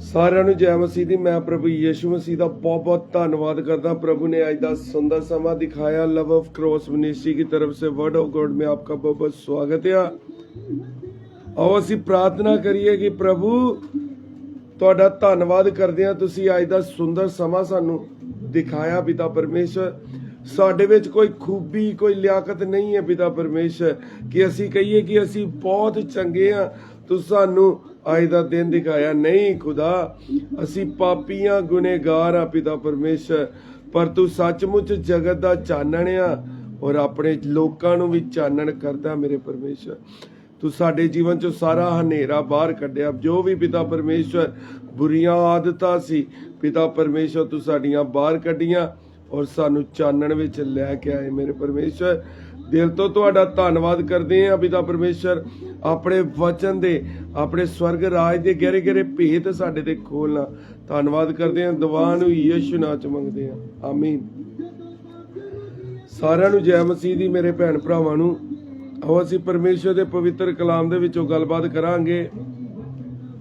ਸਾਰਿਆਂ ਨੂੰ ਜੈ ਮਸੀਹ ਦੀ, ਮੈਂ ਪ੍ਰਭੂ ਯੀਸ਼ੂ ਮਸੀਹ ਦਾ ਬਹੁਤ-ਬਹੁਤ ਧੰਨਵਾਦ ਕਰਦਾ। ਪ੍ਰਭੂ ਨੇ ਅੱਜ ਦਾ ਸੁੰਦਰ ਸਮਾਂ ਦਿਖਾਇਆ। ਲਵ ਆਫ ਕ੍ਰੋਸ ਮਿਨਿਸਟਰੀ ਦੀ ਤਰਫ ਸੇ ਵਰਡ ਆਫ ਗੋਡ ਮੈਂ ਆਪਕਾ ਬਹੁਤ-ਬਹੁਤ ਸਵਾਗਤ ਹੈ। ਆਓ ਅਸੀਂ ਪ੍ਰਾਰਥਨਾ ਕਰੀਏ ਕਿ ਪ੍ਰਭੂ, ਤੁਹਾਡਾ ਧੰਨਵਾਦ ਕਰਦੇ ਹਾਂ। ਤੁਸੀਂ ਅੱਜ ਦਾ ਸੁੰਦਰ ਸਮਾਂ ਸਾਨੂੰ ਦਿਖਾਇਆ ਪਿਤਾ ਪਰਮੇਸ਼ਰ। ਸਾਡੇ ਵਿੱਚ ਕੋਈ ਖੂਬੀ, ਕੋਈ ਲਿਆਕਤ ਨਹੀਂ ਹੈ ਪਿਤਾ ਪਰਮੇਸ਼ਰ। ਕਿ ਅਸੀਂ ਕਹੀਏ ਕਿ ਅਸੀਂ ਬਹੁਤ ਚੰਗੇ ਆ ਤੂੰ ਸਾਨੂੰ ਅੱਜ ਦਾ ਦਿਨ ਦਿਖਾਇਆ, ਨਹੀਂ ਖੁਦਾ, ਅਸੀਂ ਪਾਪੀਆਂ ਗੁਨੇਗਾਰ ਆ ਪਿਤਾ ਪਰਮੇਸ਼ਰ, ਪਰ ਤੂੰ ਸੱਚਮੁੱਚ ਜਗਤ ਦਾ ਚਾਨਣ ਆ ਔਰ ਆਪਣੇ ਲੋਕਾਂ ਨੂੰ ਵੀ ਚਾਨਣ ਕਰਦਾ ਮੇਰੇ ਪਰਮੇਸ਼ਰ। ਤੂੰ ਸਾਡੇ ਜੀਵਨ ਚੋਂ ਸਾਰਾ ਹਨੇਰਾ ਬਾਹਰ ਕੱਢਿਆ। ਜੋ ਵੀ ਪਿਤਾ ਪਰਮੇਸ਼ਵਰ ਬੁਰੀਆਂ ਆਦਤਾਂ ਸੀ, ਪਿਤਾ ਪਰਮੇਸ਼ਵਰ ਤੂੰ ਸਾਡੀਆਂ ਬਾਹਰ ਕੱਢੀਆਂ ਔਰ ਸਾਨੂੰ ਚਾਨਣ ਵਿੱਚ ਲੈ ਕੇ ਆਏ ਮੇਰੇ ਪਰਮੇਸ਼ਵਰ ਦਿਲ ਤੋਂ ਤੁਹਾਡਾ ਧੰਨਵਾਦ ਕਰਦੇ ਹਾਂ ਪਿਤਾ ਪਰਮੇਸ਼ਵਰ ਆਪਣੇ ਵਚਨ ਦੇ, ਆਪਣੇ ਸਵਰਗ ਰਾਜ ਦੇ ਗਹਿਰੇ ਗਹਿਰੇ ਭੇਤ ਸਾਡੇ ਤੇ ਖੋਲਣਾ। ਧੰਨਵਾਦ ਕਰਦੇ ਹਾਂ ਦੁਆ ਨੂੰ ਯਿਸੂ ਨਾਮ ਚ ਮੰਗਦੇ ਹਾਂ। ਆਮੀਨ। ਸਾਰਿਆਂ ਨੂੰ ਜੈ ਮਸੀਹ ਦੀ, ਮੇਰੇ ਭੈਣ ਭਰਾਵਾਂ ਨੂੰ। ਆਓ ਅਸੀਂ ਪਰਮੇਸ਼ਰ ਦੇ ਪਵਿੱਤਰ ਕਲਾਮ ਦੇ ਵਿੱਚੋਂ ਗੱਲਬਾਤ ਕਰਾਂਗੇ।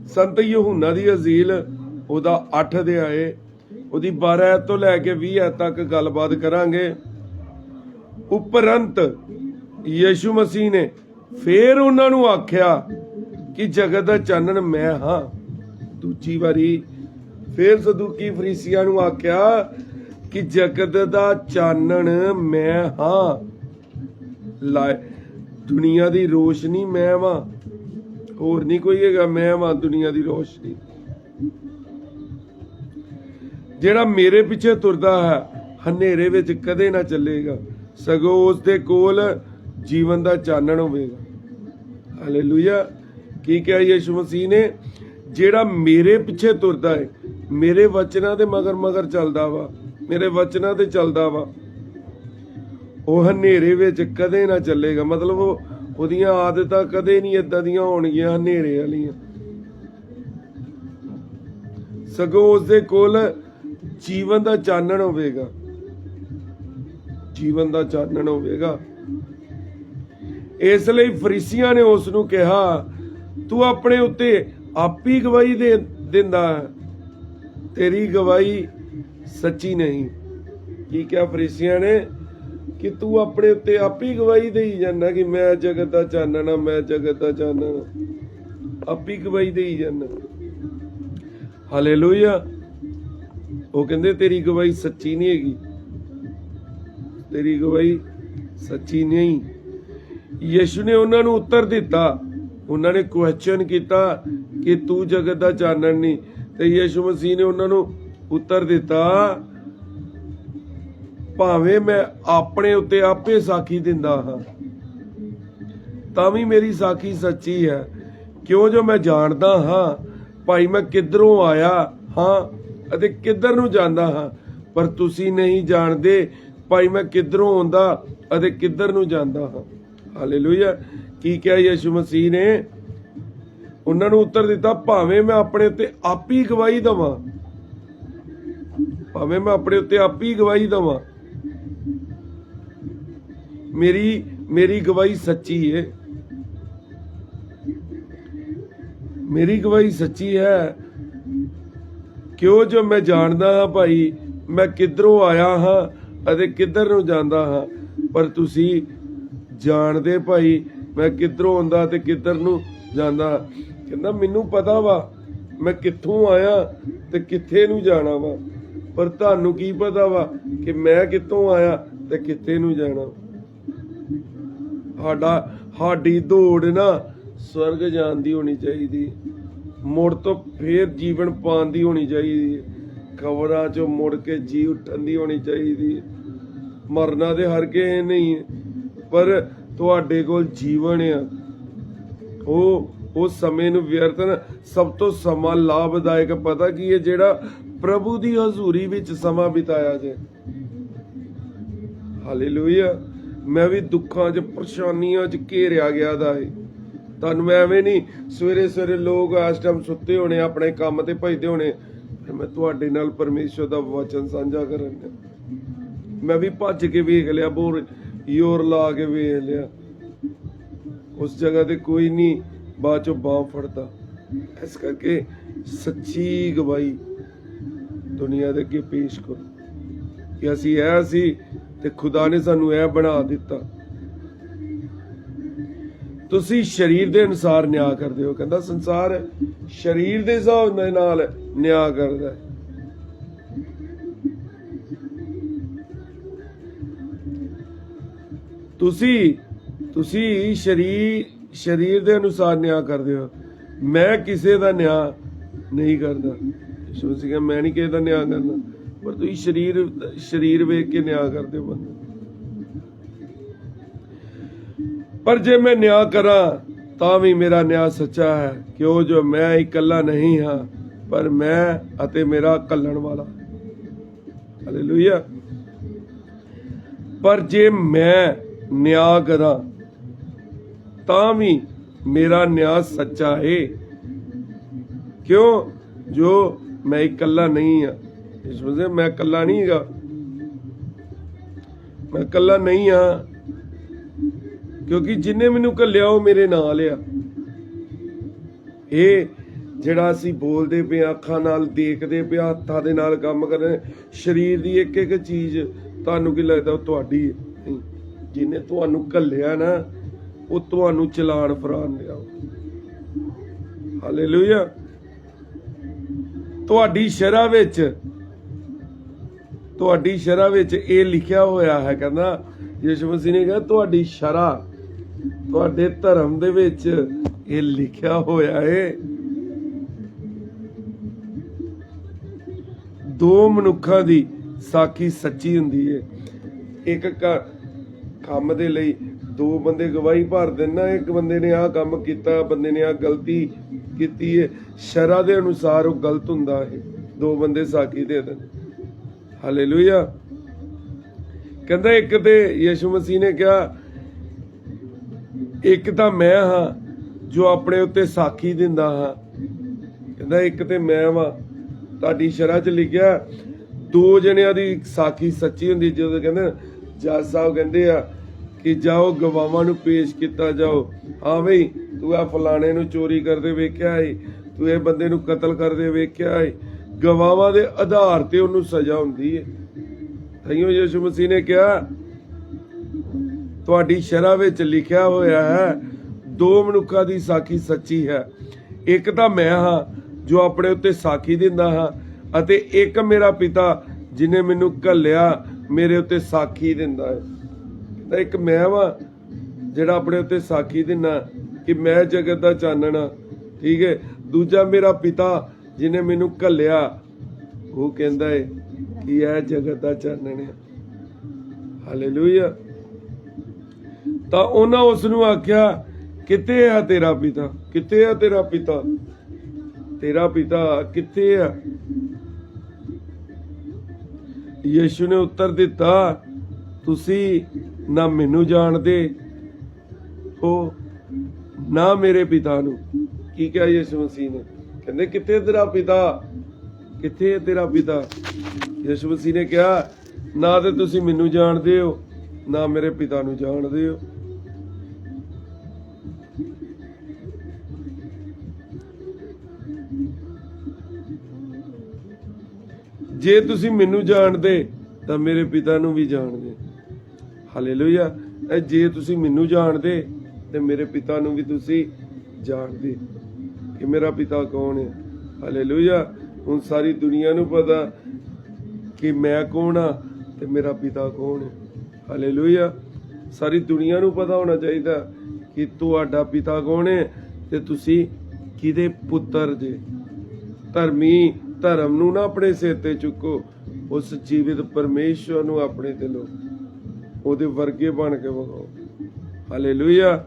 ਸੰਤ ਯਹੂਨਾ ਦੀ ਅਜ਼ੀਲ, ਉਹਦਾ 8 ਆਏ ਉਹਦੀ 12 ਐਤ ਤੋਂ ਲੈ ਕੇ 20 ਐਤ ਤੱਕ ਗੱਲਬਾਤ ਕਰਾਂਗੇ। ਉਪਰੰਤ ਯੀਸ਼ੂ ਮਸੀਹ ਨੇ ਫੇਰ ਉਹਨਾਂ ਨੂੰ ਆਖਿਆ ਕਿ ਜਗਤ ਦਾ ਚਾਨਣ ਮੈਂ ਹਾਂ। ਦੂਜੀ ਵਾਰੀ ਫੇਰ ਸਦੂਕੀ ਫਰੀਸੀਆਂ ਨੂੰ ਆਖਿਆ ਕਿ ਜਗਤ ਦਾ ਚਾਨਣ ਮੈਂ ਹਾਂ। ਲਾਏ ਦੁਨੀਆ ਦੀ ਰੋਸ਼ਨੀ ਮੈਂ ਵਾਂ। ਹੋਰ ਨਹੀਂ ਕੋਈ ਹੈਗਾ, ਮੈਂ ਵਾਂ, ਦੁਨੀਆ ਦੀ ਰੋਸ਼ਨੀ। ਜਿਹੜਾ ਮੇਰੇ ਪਿੱਛੇ ਤੁਰਦਾ ਹੈ, ਹਨੇਰੇ ਵਿੱਚ ਕਦੇ ਨਾ ਚੱਲੇਗਾ। ਸਗੋਂ ਉਸ ਦੇ ਕੋਲ ਜੀਵਨ ਦਾ ਚਾਨਣ ਹੋਵੇਗਾ। ਹਾਲੇਲੂਇਆ ਕੀ ਕਿਹਾ ਯਿਸੂ ਮਸੀਹ ਨੇ? ਜਿਹੜਾ ਮੇਰੇ ਪਿੱਛੇ ਤੁਰਦਾ ਹੈ ਮੇਰੇ ਵਚਨਾਂ ਦੇ ਮਗਰ ਮਗਰ ਚੱਲਦਾ ਵਾ, ਮੇਰੇ ਵਚਨਾਂ ਤੇ ਚੱਲਦਾ ਵਾ, ਉਹ ਹਨੇਰੇ ਵਿੱਚ ਕਦੇ ਨਾ ਚੱਲੇਗਾ। ਮਤਲਬ ਉਹ, ਉਹਦੀਆਂ ਆਦਤਾਂ ਕਦੇ ਨਹੀਂ ਇਦਾਂ ਦੀਆਂ ਹੋਣਗੀਆਂ, ਹਨੇਰੇ ਵਾਲੀਆਂ। ਸਗੋਂ ਉਸ ਦੇ ਕੋਲ ਜੀਵਨ ਦਾ ਚਾਨਣ ਹੋਵੇਗਾ। ਜੀਵਨ ਦਾ ਚਾਨਣ ਹੋਵੇਗਾ। ਇਸ ਲਈ ਫਰੀਸੀਆਂ ਨੇ ਉਸ ਨੂੰ ਕਿਹਾ, ਤੂੰ ਆਪਣੇ ਉੱਤੇ ਆਪ ਹੀ ਗਵਾਹੀ ਦੇ ਦਿੰਦਾ ਤੇਰੀ ਗਵਾਹੀ ਸੱਚੀ ਨਹੀਂ। ਕੀ ਕਿਹਾ ਫਰੀਸੀਆਂ ਨੇ? ਕਿ ਤੂੰ ਆਪਣੇ ਉੱਤੇ ਆਪ ਹੀ ਗਵਾਹੀ ਦੇਈ ਜਾਂਦਾ ਕਿ ਮੈਂ ਜਗਤ ਦਾ ਚਾਨਣਾ ਮੈਂ ਜਗਤ ਦਾ ਚਾਨਣਾ ਆ। ਆਪ ਹੀ ਗਵਾਹੀ ਦੇਈ ਜਾਂਦਾ। ਹਾਲੇਲੂਇਆ। ਉਹ ਕਹਿੰਦੇ, ਤੇਰੀ ਗਵਾਹੀ ਸੱਚੀ ਨਹੀਂ ਹੈਗੀ। ਤੇਰੀ ਗਵਾਹੀ ਸੱਚੀ ਨਹੀਂ। ਯਿਸੂ ਨੇ ਉਹਨਾਂ ਨੂੰ ਉੱਤਰ ਦਿੱਤਾ। ਉਹਨਾਂ ਨੇ ਕੁਐਸਚਨ ਕੀਤਾ ਕਿ ਤੂੰ ਜਗਤ ਦਾ ਚਾਨਣ ਨਹੀਂ। ਤੇ ਯਿਸੂ ਮਸੀਹ ਨੇ ਉਹਨਾਂ ਨੂੰ ਉੱਤਰ ਦਿੱਤਾ, ਭਾਵੇਂ ਮੈਂ ਆਪਣੇ ਉੱਤੇ ਆਪੇ ਸਾਖੀ ਦਿੰਦਾ ਹਾਂ, ਤਾਂ ਵੀ ਮੇਰੀ ਸਾਖੀ ਸੱਚੀ ਹੈ। ਕਿਉਂ ਜੋ ਮੈਂ ਜਾਣਦਾ ਹਾਂ, ਭਾਈ ਮੈਂ ਕਿੱਧਰੋਂ ਆਇਆ ਹਾਂ ਅਤੇ ਕਿੱਧਰ ਨੂੰ ਜਾਂਦਾ ਹਾਂ, ਪਰ ਤੁਸੀਂ ਨਹੀਂ ਜਾਣਦੇ ਭਾਈ ਮੈਂ ਕਿੱਧਰੋਂ ਆਉਂਦਾ ਅਤੇ ਕਿੱਧਰ ਨੂੰ ਜਾਂਦਾ ਹਾਂ? ਹਾਲੇਲੂਇਆ ਕੀ ਕਿਹਾ ਯਿਸੂ ਮਸੀਹ ਨੇ? ਉਹਨਾਂ ਨੂੰ ਉੱਤਰ ਦਿੱਤਾ, ਭਾਵੇਂ ਮੈਂ ਆਪਣੇ ਉੱਤੇ ਆਪ ਹੀ ਗਵਾਹੀ ਦਵਾਂ, ਭਾਵੇਂ ਮੈਂ ਆਪਣੇ ਉੱਤੇ ਆਪ ਹੀ ਗਵਾਹੀ ਦਵਾਂ, ਮੇਰੀ ਮੇਰੀ ਗਵਾਹੀ ਸੱਚੀ ਹੈ ਮੇਰੀ ਗਵਾਹੀ ਸੱਚੀ ਹੈ। ਕਿਉਂ ਜੋ ਮੈਂ ਜਾਣਦਾ ਹਾਂ ਭਾਈ, ਮੈਂ ਕਿੱਧਰੋਂ ਆਇਆ ਹਾਂ? ਅਤੇ ਕਿੱਧਰ ਨੂੰ ਜਾਂਦਾ ਹਾਂ? ਪਰ ਤੁਸੀਂ ਜਾਣਦੇ ਭਾਈ, ਮੈਂ ਕਿੱਧਰੋਂ ਆਉਂਦਾ ਤੇ ਕਿੱਧਰ ਨੂੰ ਜਾਂਦਾ? ਕਹਿੰਦਾ, ਮੈਨੂੰ ਪਤਾ ਵਾ, ਮੈਂ ਕਿੱਥੋਂ ਆਇਆ ਤੇ ਕਿੱਥੇ ਨੂੰ ਜਾਣਾ ਵਾ? ਪਰ ਤੁਹਾਨੂੰ ਕੀ ਪਤਾ ਵਾ ਕਿ ਮੈਂ ਕਿੱਥੋਂ ਆਇਆ ਤੇ ਕਿੱਥੇ ਨੂੰ ਜਾਣਾ? ਸਾਡਾ, ਸਾਡੀ ਦੌੜ ਨਾ ਸਵਰਗ ਜਾਣ ਦੀ ਹੋਣੀ ਚਾਹੀਦੀ। ਮੁੜ ਤੋਂ ਫੇਰ ਜੀਵਨ ਪਾਉਣ ਦੀ ਹੋਣੀ ਚਾਹੀਦੀ। ਖਬਰਾਂ ਚੋਂ ਮੁੜ ਕੇ ਜੀ ਉੱਠਣ ਦੀ ਹੋਣੀ ਚਾਹੀਦੀ। ਮਰਨਾ ਤੇ ਹਰ ਕਿਸੇ ਨਹੀਂ ਹੈ, ਪਰ ਤੁਹਾਡੇ ਕੋਲ ਜੀਵਨ ਆ। ਉਹ ਉਹ ਸਮੇਂ ਨੂੰ ਵਿਅਰਥਨ ਸਭ ਤੋਂ ਸਮਾਂ ਲਾਭਦਾਇਕ ਪਤਾ ਕੀ ਹੈ? ਜਿਹੜਾ ਪ੍ਰਭੂ ਦੀ ਹਜ਼ੂਰੀ ਵਿੱਚ ਸਮਾਂ ਬਿਤਾਇਆ ਜੇ ਹਾਲੇਲੂਇਆ। ਮੈਂ ਵੀ ਦੁੱਖਾਂ 'ਚ ਪਰੇਸ਼ਾਨੀਆਂ 'ਚ ਘੇਰਿਆ ਗਿਆ ਦਾ ਏ। ਤੁਹਾਨੂੰ ਮੈਂ ਐਵੇਂ ਨਹੀਂ ਸਵੇਰੇ ਸਵੇਰੇ ਲੋਕ ਇਸ ਟਾਈਮ ਸੁੱਤੇ ਹੋਣੇ ਆਪਣੇ ਕੰਮ ਤੇ ਭਜਦੇ ਹੋਣੇ। ਮੈਂ ਤੁਹਾਡੇ ਨਾਲ ਪਰਮੇਸ਼ਰ ਦਾ ਵਚਨ ਸਾਂਝਾ ਕਰਨ ਡਿਆ। ਮੈਂ ਵੀ ਭੱਜ ਕੇ ਵੇਖ ਲਿਆ, ਬੋਰ ਯੋਰ ਲਾ ਕੇ ਵੇਖ ਲਿਆ। ਉਸ ਜਗ੍ਹਾ ਤੇ ਕੋਈ ਨਹੀਂ, ਬਾਅਦ ਚੋਂ ਬਾਹ ਫੜਦਾ। ਇਸ ਕਰਕੇ ਸੱਚੀ ਗਵਾਹੀ ਦੁਨੀਆ ਦੇ ਅੱਗੇ ਪੇਸ਼ ਕਰੋ। ਕਿ ਅਸੀਂ ਇਹ ਸੀ ਤੇ ਖੁਦਾ ਨੇ ਸਾਨੂੰ ਇਹ ਬਣਾ ਦਿੱਤਾ। ਤੁਸੀਂ ਸਰੀਰ ਦੇ ਅਨੁਸਾਰ ਨਿਆਂ ਕਰਦੇ ਹੋ। ਕਹਿੰਦਾ ਸੰਸਾਰ ਸਰੀਰ ਦੇ ਹਿਸਾਬ ਦੇ ਨਾਲ ਨਿਆਂ ਕਰਦਾ ਹੈ। ਤੁਸੀਂ ਤੁਸੀਂ ਸਰੀਰ ਸਰੀਰ ਦੇ ਅਨੁਸਾਰ ਨਿਆਂ ਕਰਦੇ ਹੋ। ਮੈਂ ਕਿਸੇ ਦਾ ਨਿਆਂ ਨਹੀਂ ਕਰਦਾ। ਯਿਸੂ ਮਸੀਹ ਕਹਿੰਦਾ ਮੈਂ ਨਹੀਂ ਕਿਸੇ ਦਾ ਨਿਆਂ ਕਰਦਾ। ਪਰ ਤੁਸੀਂ ਸਰੀਰ ਸਰੀਰ ਵੇਖ ਕੇ ਨਿਆਂ ਕਰਦੇ ਹੋ ਪਰ ਜੇ ਮੈਂ ਨਿਆਂ ਕਰਾਂ, ਤਾਂ ਵੀ ਮੇਰਾ ਨਿਆਂ ਸੱਚਾ ਹੈ। ਕਿਉਂ ਜੋ ਮੈਂ ਇਕੱਲਾ ਨਹੀਂ ਹਾਂ, ਪਰ ਮੈਂ ਅਤੇ ਮੇਰਾ ਕੱਲਣ ਵਾਲਾ। ਹਾਲੇਲੂਇਆ ਪਰ ਜੇ ਮੈਂ ਨਿਆਂ ਕਰਾਂ, ਤਾਂ ਵੀ ਮੇਰਾ ਨਿਆਂ ਸੱਚਾ ਹੈ ਕਿਉਂ? ਜੋ ਮੈਂ ਇਕੱਲਾ ਨਹੀਂ ਆ ਇਸ ਵਜ੍ਹਾ ਮੈਂ ਇਕੱਲਾ ਨਹੀਂ ਹੈਗਾ। ਮੈਂ ਇਕੱਲਾ ਨਹੀਂ ਆ ਕਿਉਂਕਿ ਜਿਨੇ ਮੈਨੂੰ ਘੱਲਿਆ, ਉਹ ਮੇਰੇ ਨਾਲ ਆ। ਇਹ ਜਿਹੜਾ ਅਸੀਂ ਬੋਲਦੇ ਪਏ ਅੱਖਾਂ ਨਾਲ ਦੇਖਦੇ ਪਏ ਹੱਥਾਂ ਦੇ ਨਾਲ ਕੰਮ ਕਰਦੇ ਸਰੀਰ ਦੀ ਇੱਕ ਇੱਕ ਚੀਜ਼ ਤੁਹਾਨੂੰ ਕੀ ਲੱਗਦਾ ਉਹ ਤੁਹਾਡੀ ਹੈ? ਜਿਹਨੇ ਤੁਹਾਨੂੰ ਘੱਲਿਆ ਨਾ, ਉਹ ਤੁਹਾਨੂੰ ਚਲਾਣ ਫਰਾਨ ਲਿਆ ਹਾਲੇਲੂਇਆ ਤੁਹਾਡੀ ਸ਼ਰਾ ਵਿੱਚ, ਤੁਹਾਡੀ ਸ਼ਰਾ ਵਿੱਚ ਇਹ ਲਿਖਿਆ ਹੋਇਆ ਹੈ, ਕਹਿੰਦਾ, ਯਿਸੂ ਮਸੀਹ ਨੇ ਕਿਹਾ, ਤੁਹਾਡੀ ਸ਼ਰਾ ਤੁਹਾਡੇ ਧਰਮ ਦੇ ਵਿੱਚ ਇਹ ਲਿਖਿਆ ਹੋਇਆ ਹੈ ਦੋ ਮਨੁੱਖਾਂ ਦੀ ਸਾਖੀ ਸੱਚੀ ਹੁੰਦੀ ਹੈ ਇੱਕ ਕੰਮ ਦੇ ਲਈ ਦੋ ਬੰਦੇ ਗਵਾਹੀ ਭਰ ਦੇਣਾ ਇੱਕ ਬੰਦੇ ਨੇ ਆਹ ਕੰਮ ਕੀਤਾ, ਬੰਦੇ ਨੇ ਆਹ ਗਲਤੀ ਕੀਤੀ ਹੈ ਸ਼ਰਾ ਦੇ ਅਨੁਸਾਰ ਉਹ ਗਲਤ ਹੁੰਦਾ ਹੈ ਦੋ ਬੰਦੇ ਸਾਖੀ ਦੇ ਦੇਣ। ਹਾਲੇਲੂਇਆ। ਕਹਿੰਦਾ ਇੱਕ ਤੇ ਯਿਸੂ ਮਸੀਹ ਨੇ ਕਿਹਾ, ਇੱਕ ਤਾਂ ਮੈਂ ਹਾਂ ਜੋ ਆਪਣੇ ਉੱਤੇ ਸਾਖੀ ਦਿੰਦਾ ਹਾਂ। ਕਹਿੰਦਾ ਇੱਕ ਤੇ ਮੈਂ ਵਾਂ। ਤੁਹਾਡੀ ਸ਼ਰ੍ਹਾ 'ਚ ਲਿਖਿਆ, ਦੋ ਜਣਿਆਂ ਦੀ ਸਾਖੀ ਸੱਚੀ ਹੁੰਦੀ, ਜਦੋਂ ਕਹਿੰਦੇ ਜੱਜ ਸਾਹਿਬ ਕਹਿੰਦੇ ਆ ਕਿ ਜਾਓ ਗਵਾਵਾਂ ਨੂੰ ਪੇਸ਼ ਕੀਤਾ ਜਾਓ। ਹਾਂ ਬਈ, ਤੂੰ ਆ ਫਲਾਣੇ ਨੂੰ ਚੋਰੀ ਕਰਦੇ ਵੇਖਿਆ ਏ, ਤੂੰ ਇਹ ਬੰਦੇ ਨੂੰ ਕਤਲ ਕਰਦੇ ਵੇਖਿਆ ਏ। ਗਵਾਹਾਂ ਦੇ ਆਧਾਰ ਤੇ ਉਹਨੂੰ ਸਜ਼ਾ ਹੁੰਦੀ ਏ। ਤਈਓ ਯਿਸੂ ਮਸੀਹ ਨੇ ਕਿਹਾ, ਤੁਹਾਡੀ ਸ਼ਰ੍ਹਾ ਵਿੱਚ ਲਿਖਿਆ ਹੋਇਆ ਹੈ, ਦੋ ਮਨੁੱਖਾਂ ਦੀ ਸਾਖੀ ਸੱਚੀ ਹੈ। ਇੱਕ ਤਾਂ ਮੈਂ ਹਾਂ, ਜੋ ਆਪਣੇ ਉੱਤੇ ਸਾਖੀ ਦਿੰਦਾ ਹਾਂ, ਅਤੇ ਇੱਕ ਮੇਰਾ ਪਿਤਾ, ਜਿਨੇ ਮੈਨੂੰ ਘੱਲਿਆ, ਮੇਰੇ ਉੱਤੇ ਸਾਖੀ ਦਿੰਦਾ ਹੈ। ਤਾਂ ਇੱਕ ਮੈਂ ਵਾਂ ਜਿਹੜਾ ਆਪਣੇ ਉੱਤੇ ਸਾਖੀ ਦਿੰਦਾ ਕਿ ਮੈਂ ਜਗਤ ਦਾ ਚਾਨਣ ਹਾਂ ਠੀਕ ਹੈ? ਦੂਜਾ ਮੇਰਾ ਪਿਤਾ ਜਿਨੇ ਮੈਨੂੰ ਘੱਲਿਆ, ਉਹ ਕਹਿੰਦਾ ਹੈ ਕਿ ਇਹ ਜਗਤ ਦਾ ਚਾਨਣ ਹੈ ਹਾਲੇਲੂਇਆ ਤਾਂ ਉਹਨਾਂ ਉਸ ਨੂੰ ਆਖਿਆ, ਕਿੱਥੇ ਹੈ ਤੇਰਾ ਪਿਤਾ? ਕਿੱਥੇ ਹੈ ਤੇਰਾ ਪਿਤਾ? ਤੇਰਾ ਪਿਤਾ ਕਿੱਥੇ ਹੈ ਯੀਸ਼ੂ ਨੇ ਉੱਤਰ ਦਿੱਤਾ, ਤੁਸੀਂ ਨਾ ਮੈਨੂੰ ਜਾਣਦੇ, ਹੋ ਨਾ ਮੇਰੇ ਪਿਤਾ ਨੂੰ। ਕੀ ਕਿਹਾ ਯਿਸੂ ਮਸੀਹ ਨੇ? ਕਹਿੰਦੇ, ਕਿੱਥੇ ਤੇਰਾ ਪਿਤਾ? ਕਿੱਥੇ ਹੈ ਤੇਰਾ ਪਿਤਾ? ਯਿਸੂ ਮਸੀਹ ਨੇ ਕਿਹਾ, ਨਾ ਤੇ ਤੁਸੀਂ ਮੈਨੂੰ ਜਾਣਦੇ ਹੋ, ਨਾ ਮੇਰੇ ਪਿਤਾ ਨੂੰ ਜਾਣਦੇ ਹੋ। ਜੇ ਤੁਸੀਂ ਮੈਨੂੰ ਜਾਣਦੇ, ਤਾਂ ਮੇਰੇ ਪਿਤਾ ਨੂੰ ਵੀ ਜਾਣਦੇ। ਹਾਲੇਲੂਇਆ ਇਹ ਜੇ ਤੁਸੀਂ ਮੈਨੂੰ ਜਾਣਦੇ, ਤੇ ਮੇਰੇ ਪਿਤਾ ਨੂੰ ਵੀ ਤੁਸੀਂ ਜਾਣਦੇ ਕਿ ਮੇਰਾ ਪਿਤਾ ਕੌਣ ਹੈ। ਹਾਲੇਲੂਇਆ ਹੁਣ ਸਾਰੀ ਦੁਨੀਆ ਨੂੰ ਪਤਾ ਕਿ ਮੈਂ ਕੌਣ ਆ ਤੇ ਮੇਰਾ ਪਿਤਾ ਕੌਣ ਹੈ। ਹਾਲੇਲੂਇਆ ਸਾਰੀ ਦੁਨੀਆ ਨੂੰ ਪਤਾ ਹੋਣਾ ਚਾਹੀਦਾ ਕਿ ਤੁਹਾਡਾ ਪਿਤਾ ਕੌਣ ਹੈ ਤੇ ਤੁਸੀਂ ਕਿਹਦੇ ਪੁੱਤਰ ਜੇ। ਧਰਮੀ ਧਰਮ ਨੂੰ ਨਾ ਆਪਣੇ ਸਿਰ ਤੇ ਚੁੱਕੋ। ਉਸ ਜੀਵਿਤ ਪਰਮੇਸ਼ਵਰ ਨੂੰ ਆਪਣੇ ਤੇ ਲਓ। ਉਹਦੇ ਵਰਗੇ ਬਣ ਕੇ ਵਿਖਾਓ ਹਾਲੇਲੂਇਆ।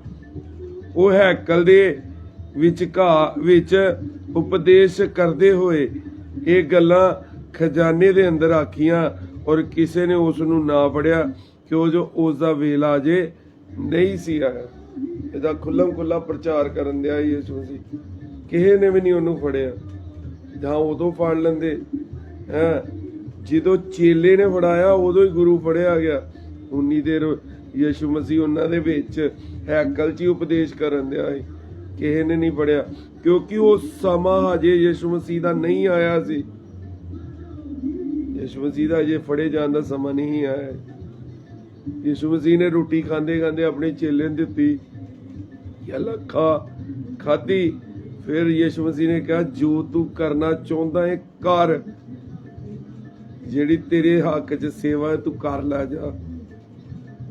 ਉਹ ਹੈਕਲ ਦੇ ਵਿੱਚ ਘਾ ਵਿੱਚ ਉਪਦੇਸ਼ ਕਰਦੇ ਹੋਏ ਇਹ ਗੱਲਾਂ ਖਜ਼ਾਨੇ ਦੇ ਅੰਦਰ ਆਖੀਆਂ ਔਰ ਕਿਸੇ ਨੇ ਉਸ ਨੂੰ ਨਾ ਪੜਿਆ ਕਿਉਂ ਜੋ ਉਸ ਦਾ ਵੇਲਾ ਅਜੇ ਨਹੀਂ ਸੀ ਆਇਆ। ਇਹਦਾ ਖੁੱਲਮ ਖੁੱਲਾ ਪ੍ਰਚਾਰ ਕਰਨ ਦਿਆ ਯਿਸੂ ਸੀ ਕਿਸੇ ਨੇ ਵੀ ਨਹੀਂ ਉਹਨੂੰ ਫੜਿਆ। ਜਾਂ ਉਦੋਂ ਫੜ ਲੈਂਦੇ। ਹੈ? ਜਦੋਂ ਚੇਲੇ ਨੇ ਫੜਾਇਆ, ਉਦੋਂ ਹੀ ਗੁਰੂ ਫੜਿਆ ਗਿਆ। ਉਨੀ ਦੇਰ ਯਿਸੂ ਮਸੀਹ ਉਹਨਾਂ ਦੇ ਵਿੱਚ ਹੈਕਲ 'ਚ ਉਪਦੇਸ਼ ਕਰਨ ਦਿਆ ਸੀ। ਕਿਸੇ ਨੇ ਨਹੀਂ ਪੜਿਆ ਕਿਉਂਕਿ ਉਹ ਸਮਾਂ ਹਜੇ ਯਿਸੂ ਮਸੀਹ ਦਾ ਨਹੀਂ ਆਇਆ ਸੀ। ਯਿਸੂ ਮਸੀਹ ਦਾ ਅਜੇ ਫੜੇ ਜਾਣ ਦਾ ਸਮਾਂ ਨਹੀਂ ਆਇਆ। ਹੈ। ਯਿਸੂ ਮਸੀਹ ਨੇ ਰੋਟੀ ਖਾਂਦੇ ਖਾਂਦੇ ਆਪਣੇ ਚੇਲੇ ਨੂੰ ਦਿੱਤੀ। ਯਾ ਖਾ ਖਾਦੀ ਫਿਰ ਯਿਸੂ ਮਸੀਹ ਨੇ ਕਿਹਾ, ਜੋ ਤੂੰ ਕਰਨਾ ਚਾਹੁੰਦਾ ਹੈ ਕਰ। ਜਿਹੜੀ ਤੇਰੇ ਹੱਕ 'ਚ ਸੇਵਾ ਹੈ, ਤੂੰ ਕਰ ਲੈ ਜਾ।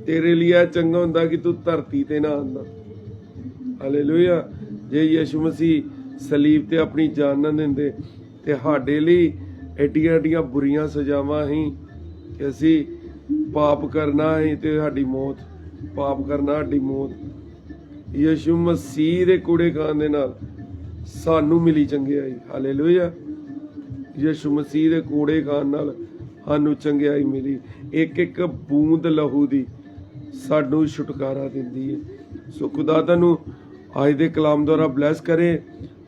ਤੇਰੇ ਲਈ ਇਹ ਚੰਗਾ ਹੁੰਦਾ ਕਿ ਤੂੰ ਧਰਤੀ ਤੇ ਨਾ ਆਂਦਾ ਹਾਲੇਲੂਇਆ ਜੇ ਯਿਸੂ ਮਸੀਹ ਸਲੀਬ ਤੇ ਆਪਣੀ ਜਾਨ ਨਾ ਦਿੰਦੇ, ਤੇ ਸਾਡੇ ਲਈ ਐਡੀਆਂ ਐਡੀਆਂ ਬੁਰੀਆਂ ਸਜ਼ਾਵਾਂ ਹੀ ਕਿ ਅਸੀਂ ਪਾਪ ਕਰਨਾ ਹੈ ਤੇ ਸਾਡੀ ਮੌਤ, ਪਾਪ ਕਰਨਾ ਸਾਡੀ ਮੌਤ। ਯਿਸੂ ਮਸੀਹ ਦੇ ਕੂੜੇ ਖਾਣ ਦੇ ਨਾਲ ਸਾਨੂੰ ਮਿਲੀ ਚੰਗਿਆਈ ਹਾਲੇਲੂਇਆ ਯਿਸੂ ਮਸੀਹ ਦੇ ਕੂੜੇ ਖਾਣ ਨਾਲ ਸਾਨੂੰ ਚੰਗਿਆਈ ਮਿਲੀ। ਇੱਕ ਇੱਕ ਬੂੰਦ ਲਹੂ ਦੀ ਸਾਨੂੰ ਛੁਟਕਾਰਾ ਦਿੰਦੀ ਹੈ। ਸੋ ਖੁਦਾ ਤੁਹਾਨੂੰ ਅੱਜ ਦੇ ਕਲਾਮ ਦੁਆਰਾ ਬਲੈਸ ਕਰੇ।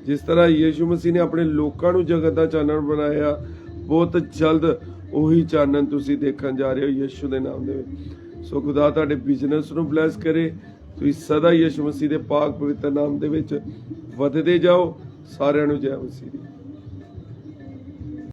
ਜਿਸ ਤਰ੍ਹਾਂ ਯੀਸ਼ੂ ਮਸੀਹ ਨੇ ਆਪਣੇ ਲੋਕਾਂ ਨੂੰ ਜਗਤ ਦਾ ਚਾਨਣ ਬਣਾਇਆ, ਬਹੁਤ ਜਲਦ ਉਹੀ ਚਾਨਣ ਤੁਸੀਂ ਦੇਖਣ ਜਾ ਰਹੇ ਹੋ ਯੀਸ਼ੂ ਦੇ ਨਾਮ ਦੇ ਵਿੱਚ। ਸੋ ਖੁਦਾ ਤੁਹਾਡੇ ਬਿਜ਼ਨਸ ਨੂੰ ਬਲੈਸ ਕਰੇ। ਤੁਸੀਂ ਸਦਾ ਯੀਸ਼ੂ ਮਸੀਹ ਦੇ ਪਾਕ ਪਵਿੱਤਰ ਨਾਮ ਦੇ ਵਿੱਚ ਵਧਦੇ ਜਾਓ। ਸਾਰਿਆਂ ਨੂੰ ਜੈ ਮਸੀਹ